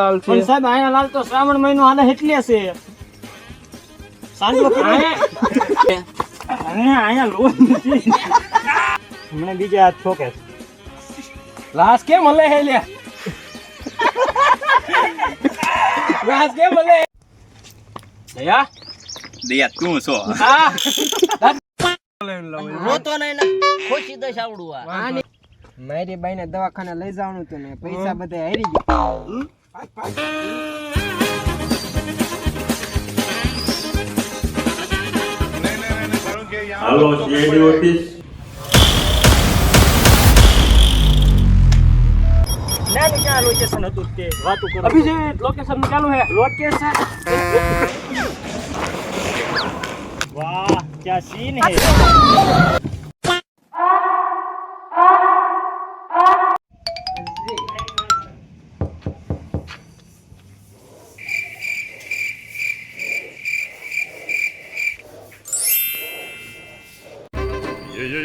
પણ સાહેબ અહીંયા લાલ તો શ્રાવણ મહિનો આને એટલે છે. સાંજનો અહીંયા અહીંયા લોટ નથી. હમણાં બીજા હાથ ઠોકે. છે. કેમ હલે હે લ્યા? લાશ કેમ હલે દયા? દયા તું છો નહીં ને ખોશી દઈશ આવડું આ. મારી બાઈને દવાખાને લઈ જવાનું હતું ને પૈસા બધા હારી ગયા. હાલો સીઆઈડી ઓફિસ ક્યાં ક્યાં લોકેશન હતું તે વાતું કરો? અભિજીત લોકેશન ચાલુ હે? લોકેશન વાહ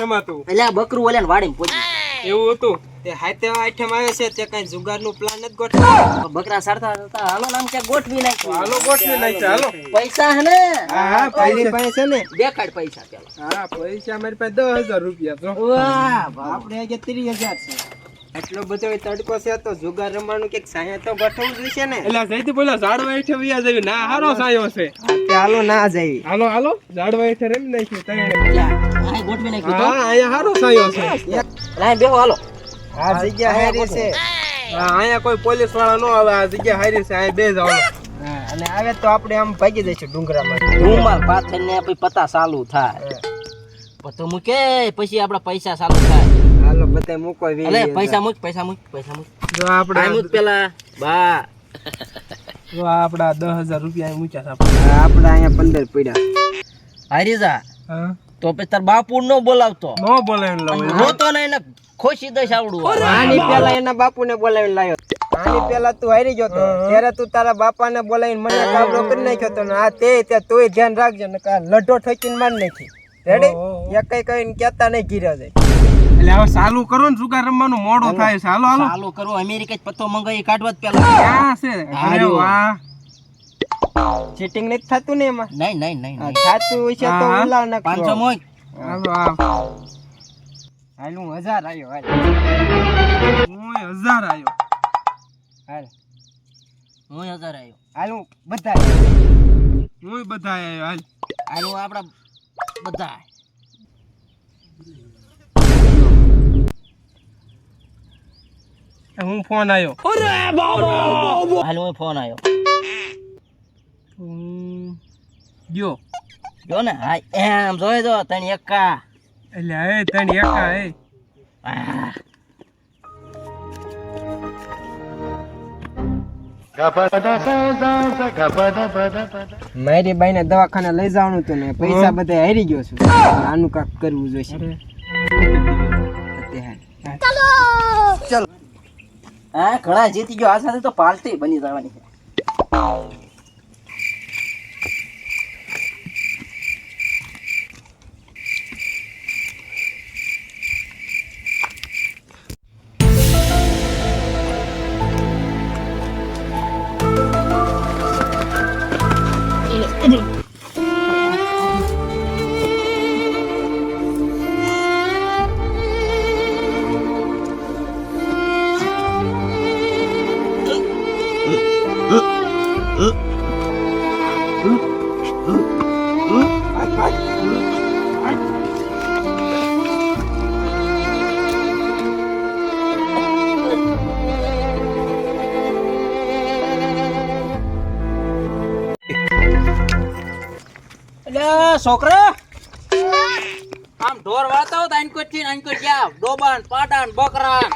ક્યાં ગયો તો જમાતું. એટલે આ બકરું ઓલે વાડીને પહોંચી એવું હતું. તે હાથે આઠમ આવે છે તે કઈ જુગારનું પ્લાન જ ગોઠવ્યો. બકરા સારતા હતા હાલો નામ કે ગોઠવી નાખ્યું. હાલો ગોઠવી નાખશે હાલો. પૈસા હે ને? હા હા પૈસા પાસે છે ને. દેખાડ પૈસા પેલા. હા પૈસા મારી પાસે દસ હજાર રૂપિયા તો વાહ આપણે આજે ત્રીસ હજાર છે. એટલો બધો તડકો છે તો જુગાર રમવાનું કે સાયા તો ગોઠવવું જોઈશે ને. એટલે જઈથી બોલા ઝાડવા હેઠે વ્યા જવી ના હારો સાયો છે. હાલો ના જાય હાલો હાલો. ઝાડવા હેઠે રમી નાખ્યું તને આ ગોઠવી નાખ્યું તો. હા અહીંયા હારો સાયો છે. લાય બેહો હાલો. આ જગ્યા હારી છે. હા અહીંયા કોઈ પોલીસવાળા નો આવે આ જગ્યા હારી છે અહીંયા બે જાવ અને આવે તો આપણે આમ ભાગી જઈશું ડુંગરામાં. રૂમાલ પાથરીને પછી પતા ચાલુ થાય. પતો મૂકે પછી આપડા પૈસા ચાલુ થાય. હાલો બધા મૂકો અલે પૈસા મૂક પૈસા મૂક પૈસા મૂક. જો આપણે મૂક પેલા. બા. જો આપડા દસ હજાર રૂપિયા મૂક્યા છે આપણે. અહીંયા પંદર પડ્યા હારી જા. હા. તો પછી તાર બાપુ નો બોલાવતો. નો બોલાવીને લાવ્યો. રોતો નહીં ને ખોશી દઈશ આવડું આની પેલા એના બાપુને બોલાવીને લાવ્યો આની પેલા તું હારી ગયો તો. ત્યારે તું તારા બાપાને બોલાવીને મને કાબરો કરી નાખ્યો તો. આ તે તે તોય ધ્યાન રાખજો ને કા લઢો ઠોકીને માર નાખી. રેડી એક કઈ કઈ કેતા નહીં ગીર્યા જાય. એટલે હવે ચાલુ કરો ને જુગાર રમવાનું મોડું થાય. છે હાલો હાલો. ચાલુ કરો અમેરિકા જ પત્તો મંગાવી કાઢવા જ પેલા ક્યાં છે. અરે વાહ. ચીટિંગ નથી થતું ને એમાં? નહીં નહીં નહીં થતું હોય છે તો હા. ઉલાવ પાંચસો મોય. હાલો હાલ. હું હજાર આવ્યો હાલ. હું હજાર આવ્યો હાલ. હું હજાર આવ્યો હાલ હું બધા. હું બધા આવ્યો હાલ. આનું આપણા બધા હું ફોન આવ્યો હાલ હું ફોન આવ્યો ગયો. જો ને? હા એમ જોઈ દો તને એકા. એટલે હે તને એકા હે. મારી મારી બાઈને દવાખાને લઈ જવાનું હતું ને પૈસા બધા હારી ગયો છું. આનું કાક કરવું જોઈશે. ચલો. હા ઘણા જીતી ગયો. આ સાથે તો પાર્ટી બની જવાની છે. છોકરા? આમ ઢોર હોય તો આઈનકોટથી આઈનકોટ ગયા ડોબાન પાટાન બકરાન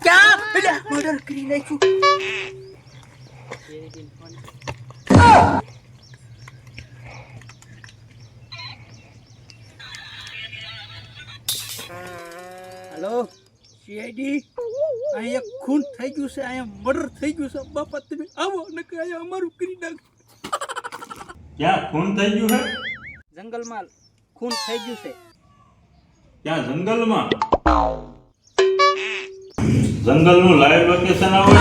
ક્યાં? મર્ડર કરી પડી હેલો સીઆઈડી અહીંયા ખૂન થઈ ગયું છે અહીંયા મર્ડર થઈ ગયું છે. બાપા તમે આવો નકર અહીંયા અમારું કરી નાખ ક્યાં ખૂન થઈ ગયું છે જંગલમાં ખૂન થઈ ગયું છે. ક્યાં જંગલમાં? જંગલનું લાઈવ લોકેશન આવો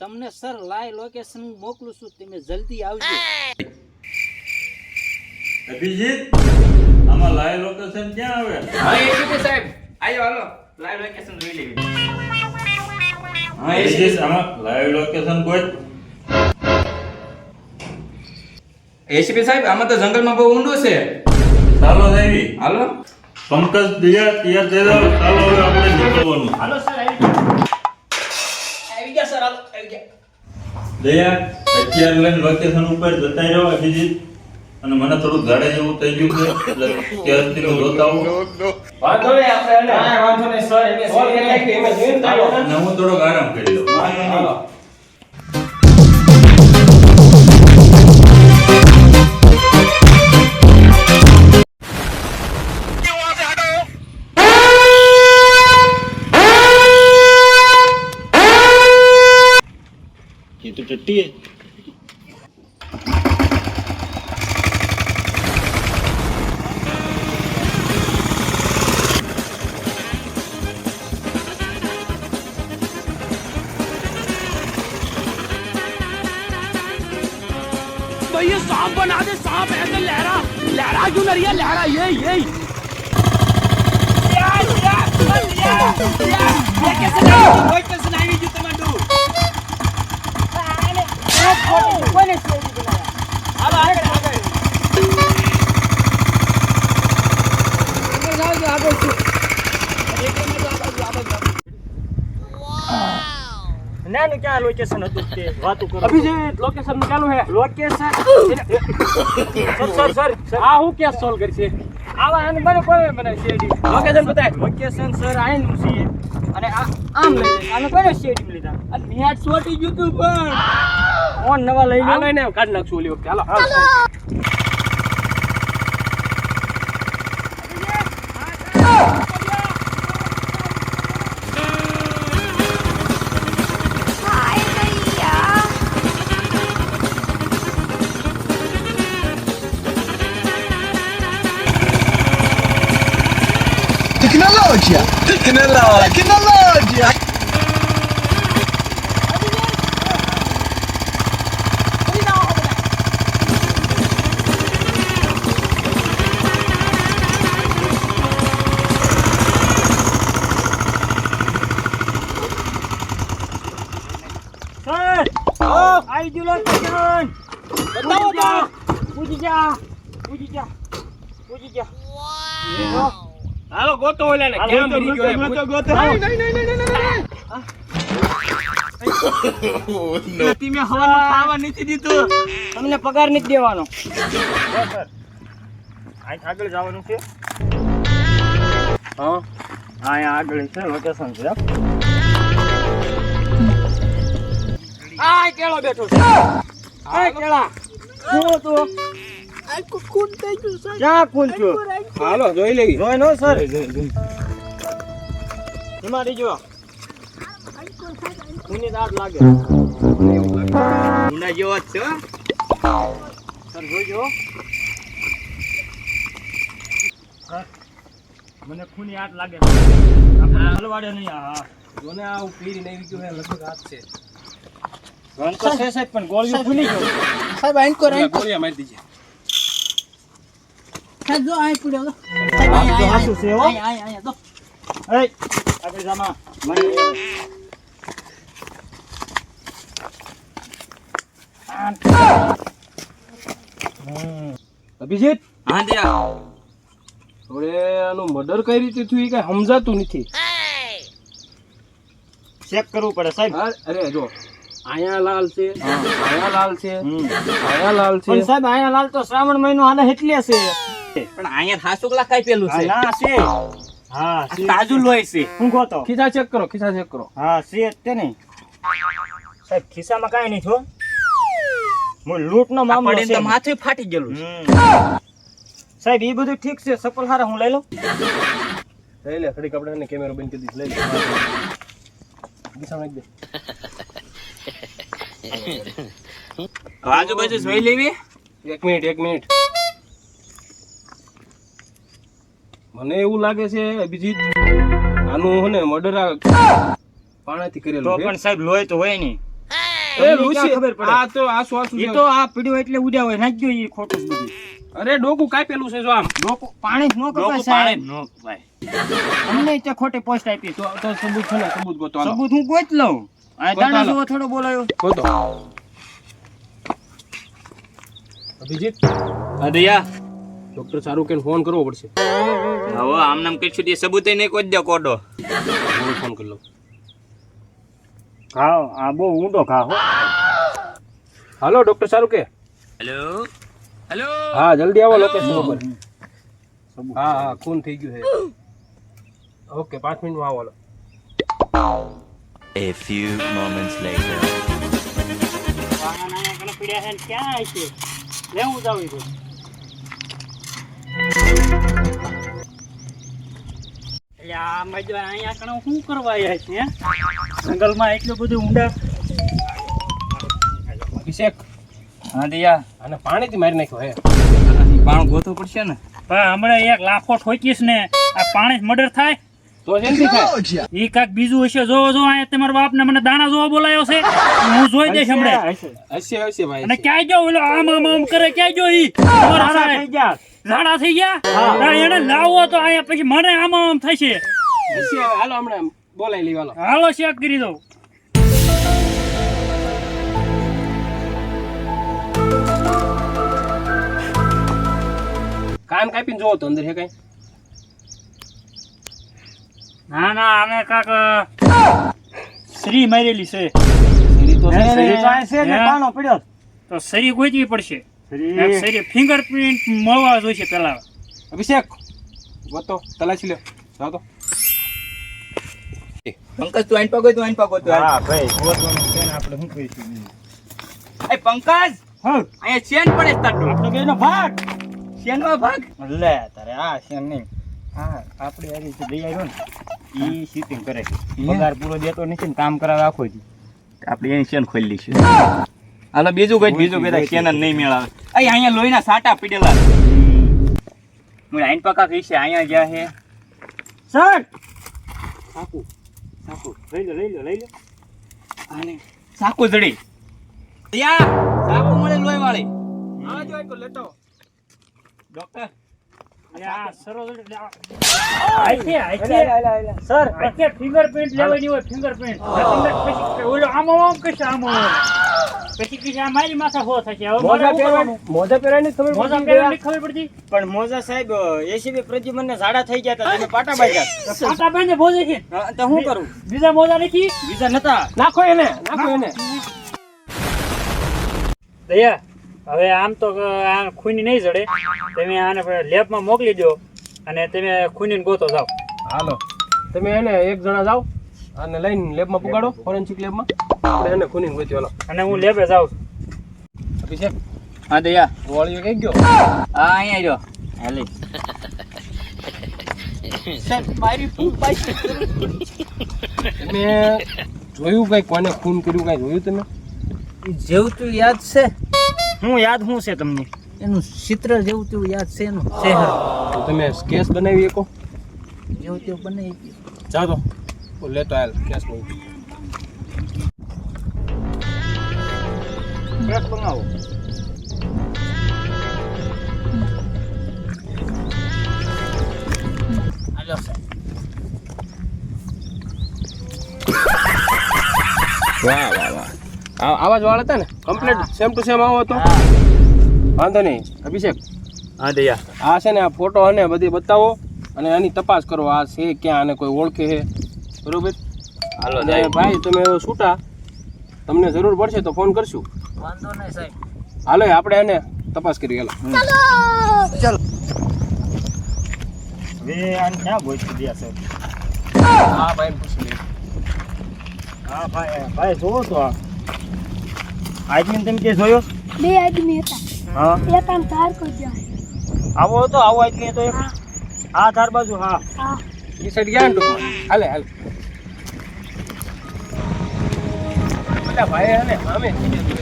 તમને સર લાઈવ લોકેશન મોકલું છું તમે જલ્દી આવજો. અભિજીત આમાં લાઈવ લોકેશન ક્યાં આવે? હા એસીપી સાહેબ? આયો હાલો. લાઈવ લોકેશન જોઈ લેવી. હા અભિજીત આમાં લાઈવ લોકેશન કોઈ? એસીપી સાહેબ આમાં તો જંગલમાં બહુ ઊંડો છે. ચાલો દેવી હાલો. પંકજ દિયા તૈયાર થઈ જાઓ. ચાલો હવે આપણે નીકળવાનું. હાલો સર આવી આવી ગયા સર હાલો આવી ગયા. દયા અત્યારે લઈને લોકેશન ઉપર જતા રહ્યો અભિજીત. અને મને થોડું ગાડે જેવું થઈ ગયું છે એટલે ત્યારથી હું જોતા આવું વાંધો નહીં આપણે હા વાંધો નહીં સર એને ઓર કેટલાક એમાં જોઈને તો આવ્યો. અને હું થોડોક આરામ કરી લઉં હાલો ये तो टट्टी है सांप बना दे सांप ऐसे लहरा लहरा क्यों लड़िया लहरा ये ये નાનું ક્યાં લોકેશન હતું તે વાતું કરો? અભિજીત લોકેશન ચાલુ હે લોકેશન સર સર સર આ હું કેસ સોલ્વ કરશે? આવા અને મને કોઈ મને શેડી લોકેશન બતાય. લોકેશન સર આયનું છે અને આ આમ લઈ જાય આને કોને શેડી લીધા? અને નેટ છોટી ગયું તું પણ ફોન નવા લઈ લો હાલો કાઢ નાખશું ઓલી વખતે. હાલો. Hi Tecnologia! Tecnologia! Tecnologia! Sir આવી ગયું લોકેશન બતાવો તો પૂજી જા પૂજી જા પૂજી જા હાલો ગોતો ઓલા ને કેમ ગયો ગોતો, ગોતો. નહીં, નહીં, નહીં, નહીં, નહીં, નહીં. તમે હવાનું ખાવા નથી દીધું. તમને પગાર નથી દેવાનો. આગળ જવાનું છે? હા અહીંયા આગળ છે લોકેશન છે. આ કેળો બેઠો છે. આ કેળા. શું તો ક્યાં ખૂન થયો હાલો જોઈ લેવી જોઈ નો સર હિમારી જો ખૂની દાંત લાગે ઉના જેવો જ છે. સર જોઈજો મને ખૂની હાથ લાગે હલવાડે નહીં હા જોને આ પીરી નહીં ગયું હે લગભગ હાથ છે. રન તો છે સાહેબ પણ ગોળીઓ ભૂલી ગયો સાહેબ આઈન કો ગોળિયા ગોળિયા મારી દીજે સાહેબ જો આઈ પડ્યો સાહેબ આઈ આઈ હાસુ છે હો. આઈ આઈ જો એ આપણે જામા મને અભિજીત? હા દયા હવે આનું મર્ડર કઈ રીતે થયું એ કઈ સમજાતું નથી. ચેક કરવું પડે સાહેબ. હા, અરે જો. આયા લાલ છે. આયા લાલ છે. આયા લાલ છે. પણ સાહેબ આયા લાલ તો શ્રાવણ મહિનો આને એટલે છે. પણ અહીંયા હાસુ કલા પેલું છે? ના છે. હા. તાજું લોહી છે. હું કહો તો? ખિસ્સા ચેક કરો ખિસ્સા ચેક કરો. હા છે તે ને. સાહેબ ખિસ્સામાં કાઈ નહીં છો હું લૂંટ નો મામલો પડીને છે તો માથું ફાટી ગયેલું સાહેબ એ બધું ઠીક છે. સફળ હારા હું લઈ લઉં? લઈ લે ખડી કપડા ને કેમેરો બંધ કરી દીધું લઈ લે. દિશા દે. આજુબાજુ જોઈ લેવી? એક મિનિટ એક મિનિટ. મને એવું લાગે છે અભિજીત આનું હને મર્ડર પાણાથી તો પણ સાહેબ લોહી તો હોય નહીં. એ લુસી ખબર પડે? આ તો આ શ્વાસ એ તો આ પીડ્યો એટલે ઉડ્યા હોય નાખજો એ ખોટું બધું. અરે ડોકું કાપેલું છે જો આમ. લોકો પાણી નો કપાય સાહેબ. નો ભાઈ અમને તે ખોટી પોસ્ટ આપી. તો તો સબૂત છે ને સબૂત ગોતો. સબૂત હું ગોત લઉં. આ દાણા જો થોડો બોલાયો. ગોતો. અભિજીત? હા દિયા. ડોક્ટર કેન ફોન કરવો પડશે. હવે આમ નામ કઈ છૂટી સબૂત નહીં કોઈ દે કોડો. હું ફોન કરી લઉં. ઘા આ બહુ ઊંડો ખા હો. હાલો ડોક્ટર કે? હેલો હેલો હા જલ્દી આવો લોકેશન ઉપર. હા હા ખૂન થઈ ગયું છે. ઓકે પાંચ મિનિટમાં આવો A few moments later. પીડ્યા ક્યાં છે? લેવું જાવ તો એટલે આ મજવા અહીંયા કણ શું કરવા આવ્યા છે જંગલમાં એટલું બધું ઊંડા અભિષેક હા દિયા આને પાણીથી મારી નાખ્યો હે? પાણ ગોતવું પડશે ને? પણ હમણાં એક લાખો ઠોકીશ ને આ પાણી મર્ડર થાય. તો. બીજું હશે જોવો જો અહીંયા તમારા બાપ ને મને દાણા જોવા બોલાયો છે. હું જોઈ દઈશ હમણાં. હશે હશે ભાઈ અને ક્યાંય જો ઓલો આમ આમ આમ કરે ક્યાંય જો ઈ? તમારા સાહેબ ઝાડા થઈ ગયા? એને લાવો તો અહીંયા પછી મને આમ આમ થશે. હાલો હમણાં બોલાઈ લઈ હાલો. હાલો ચેક કરી દઉં. કાન કાપીને જોવો તો અંદર હે કઈ. ના ના આને કાક શ્રી મારેલી છે? તો સરી ગોતવી પડશે. ફિંગરપ્રિન્ટ મળવા જોઈશે પેલા અભિષેક ગોતો તલાશી લે. જાવ તો. પંકજ તું આઈન પગો તું આઈન પગો તું હા ભાઈ ગોતવાનું છે ને આપણે શું કહીશું એ પંકજ! હા અહીંયા ચેન પડે છે આપણો આપણે બેનો ભાગ. ચેનમાં ભાગ? લે તારે આ ચેન નહીં. હા આપણે આ રીતે દઈ આવ્યો ને ઈ શીટિંગ કરે. પગાર પૂરો દેતો નથી ને કામ કરાવે આખો દી. આપણે એની ચેન ખોલી લઈશું હાલો બીજું કઈ? બીજું કઈ કેનન નહીં મેળાવે. અહીં અહીંયા લોહીના સાટા પીડેલા. હું લાઈન પકા છે અહીંયા ગયા છે સર! સાકુ સાકુ લઈ લો લઈ લો લઈ લો. અને સાકુ જડી. ત્યાં સાકુ મળે લોહી વાળી. હા જો એક લેતો. ડોક્ટર? ફિંગરપ્રિન્ટ લેવાની હોય ફિંગરપ્રિન્ટ ઓલો આમ આમ કશે આમ આમ. પછી કીધું મારી માથા હો થશે. હવે મોજા? પહેરવાની મોજા પહેરવાની ખબર મોજા પહેરવાની ખબર પડતી? પણ મોજા સાહેબ એસીબી પ્રદ્યુમનને ઝાડા થઈ ગયા હતા તમે પાટા બાંધ્યા પાટા બાંધે ભોજે છે. તો હું કરું? બીજા મોજા નથી? બીજા નતા. નાખો એને નાખો એને. દયા હવે આમ તો આ ખૂની નહીં જડે. તમે આને લેબમાં મોકલી દો અને તમે ખૂનીને ગોતો જાઓ. હાલો. તમે એને એક જણા જાઓ અને લઈને લેબમાં પુગાડો ફોરેન્સિક લેબમાં. આપણે એને ખૂની ગોતી હાલો. અને હું લેબે જાઉં છું. અભિષેક. હા દયા. વાળીઓ કઈ ગયો? હા અહીંયા રહ્યો હાલે. તમે જોયું કઈ કોને ખૂન કર્યું કઈ જોયું તમે? જેવું તું યાદ છે. હું યાદ શું છે તમને? એનું ચિત્ર જેવું તેવું યાદ છે એનું. શહેર તમે સ્કેચ બનાવી શકો? જેવું તેવું બનાવી ચાલો હું લેતો હાલ કેસ બનાવો. વાહ વાહ વાહ. આવા જ વાળ હતા ને? કમ્પ્લીટ સેમ ટુ સેમ આવો હતો. વાંધો નહીં. અભિષેક. હા દયા આ છે ને આ ફોટો અને બધી બતાવો અને આની તપાસ કરો આ છે ક્યાં આને કોઈ ઓળખે છે. બરોબર? હાલો અને ભાઈ તમે છૂટા. તમને જરૂર પડશે તો ફોન કરશું. વાંધો નહીં સાહેબ. હાલો આપણે એને તપાસ કરી હાલો. હવે આને ક્યાં ગોઈતી દ્યા સાહેબ? હા. ભાઈ પૂછી હા ભાઈ ભાઈ જોવો તો આ. આદમી તમે કે જોયો? બે આદમી હતા. હા. એ આમ ધાર કરજો આવો હતો આવો આદમી હતો એક? આ ધાર બાજુ હા. હા. એ સાઈડ ગયા ને હાલે હાલે. બધા ભાઈ અને ને સામે થઈ જતું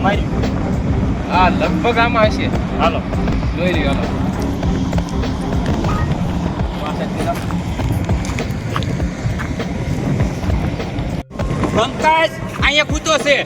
મારી હા લગભગ આમાં હશે. હાલો. જોઈ રહ્યો હાલો. પંકજ અહીંયા કૂતો છે.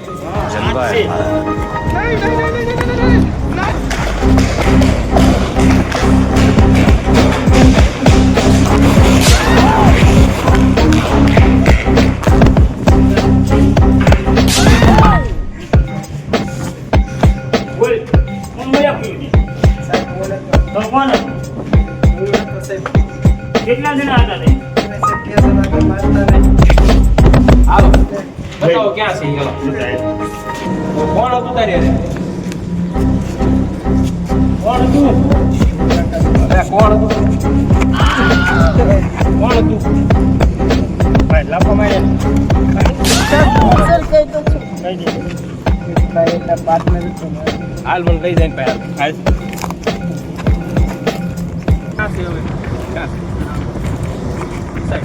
તો છું કઈ દે ભાઈ એટલા પાર્ટનર છે ને હાલ મને લઈ જાય ને ભાઈ હાલ ક્યાં છે હવે ક્યાં છે? સાહેબ.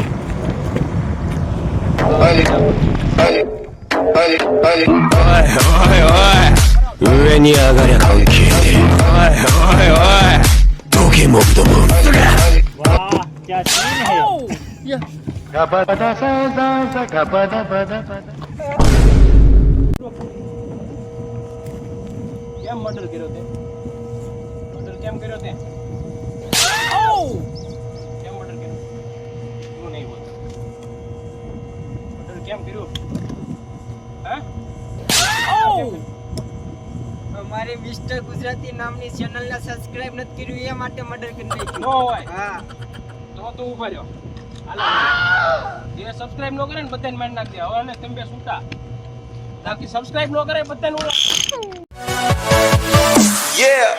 વાહ ક્યાં સીન હે કેમ મર્ડર કર્યો તે? મર્ડર કેમ કર્યો તે? કેમ મર્ડર કર્યો? હું નહીં બોલતો. મર્ડર કેમ કર્યું? હા? અમારી મિસ્ટર ગુજરાતી નામની ચેનલને સબસ્ક્રાઇબ નથી કર્યું એ માટે મર્ડર કરી નાખ્યું. નો હોય. હા. તો તું ઊભા રહ્યો. હાલો. જે સબસ્ક્રાઇબ ન કરે ને બધાને મારી નાખજે. હવે તમે બે છૂટા બાકી સબસ્ક્રાઇબ ન કરે બધાને Yeah.